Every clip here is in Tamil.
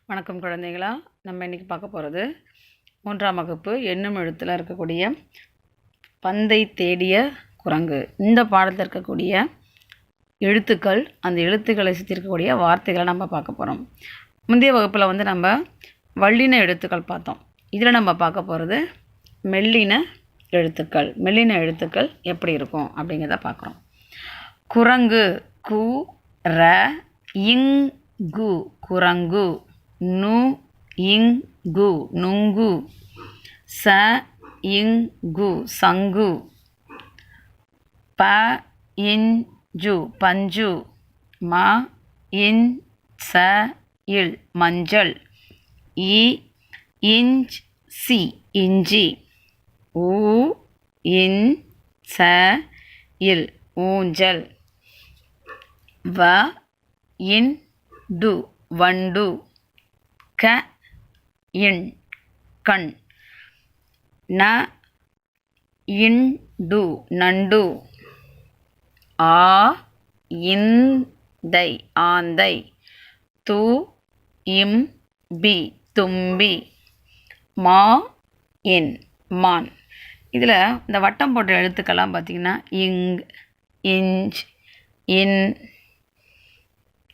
வணக்கம் குழந்தைகளா. நம்ம இன்றைக்கி பார்க்க போகிறது மூன்றாம் வகுப்பு எண்ணும் எழுத்தில் இருக்கக்கூடிய பந்தை தேடிய குரங்கு. இந்த பாடத்தில் இருக்கக்கூடிய எழுத்துக்கள் அந்த எழுத்துக்களை சுற்றி இருக்கக்கூடிய வார்த்தைகளை நம்ம பார்க்க போகிறோம் முந்தைய வகுப்பில் வந்து நம்ம வள்ளின எழுத்துக்கள் பார்த்தோம். இதில் நம்ம பார்க்க போகிறது மெல்லின எழுத்துக்கள். மெல்லின எழுத்துக்கள் எப்படி இருக்கும் அப்படிங்கிறத பார்க்குறோம். குரங்கு கு ர இங்கு குரங்கு. நு இங் கு நுங்கு. ச இங் கு சங்கு. ப இஞ்சு பஞ்சு. ம இன் ச இல் மஞ்சள். இ இஞ்ச். சி இஞ்சி ஊ இன் ச இல் ஊஞ்சல். வ இன் டு வண்டு. க இன் கண். ந இண்டு நண்டு. ஆ இந்தை ஆந்தை. து இம் பி தும்பி. மா இன் மான். இதில் இந்த வட்டம் போட்ட எழுத்துக்கெல்லாம் பார்த்திங்கன்னா இங் இஞ்ச் இன்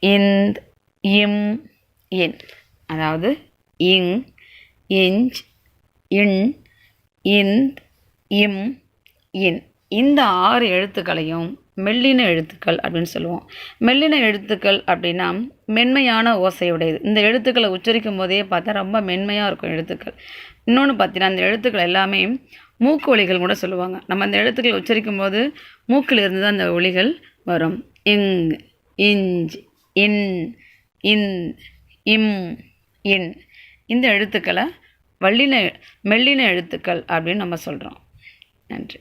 இந்த் இம் இன் அதாவது இங் இஞ்ச் இன் இந்த் இம் இன். இந்த ஆறு எழுத்துக்களையும் மெல்லின எழுத்துக்கள் அப்படின்னு சொல்லுவோம். மெல்லின எழுத்துக்கள் அப்படின்னா மென்மையான ஓசையுடையது. இந்த எழுத்துக்களை உச்சரிக்கும் போதே பார்த்தா ரொம்ப மென்மையாக இருக்கும் எழுத்துக்கள். இன்னொன்று பார்த்தீங்கன்னா அந்த எழுத்துக்கள் எல்லாமே மூக்கு ஒலிகள் கூட சொல்லுவாங்க. நம்ம அந்த எழுத்துக்களை உச்சரிக்கும் போது மூக்கில் இருந்து தான் அந்த ஒலிகள் வரும். இங் இஞ்ச் இன் இன் இம் இன் இந்த எழுத்துக்களை வல்லின மெல்லின எழுத்துக்கள் அப்படின்னு நம்ம சொல்கிறோம் நன்றி.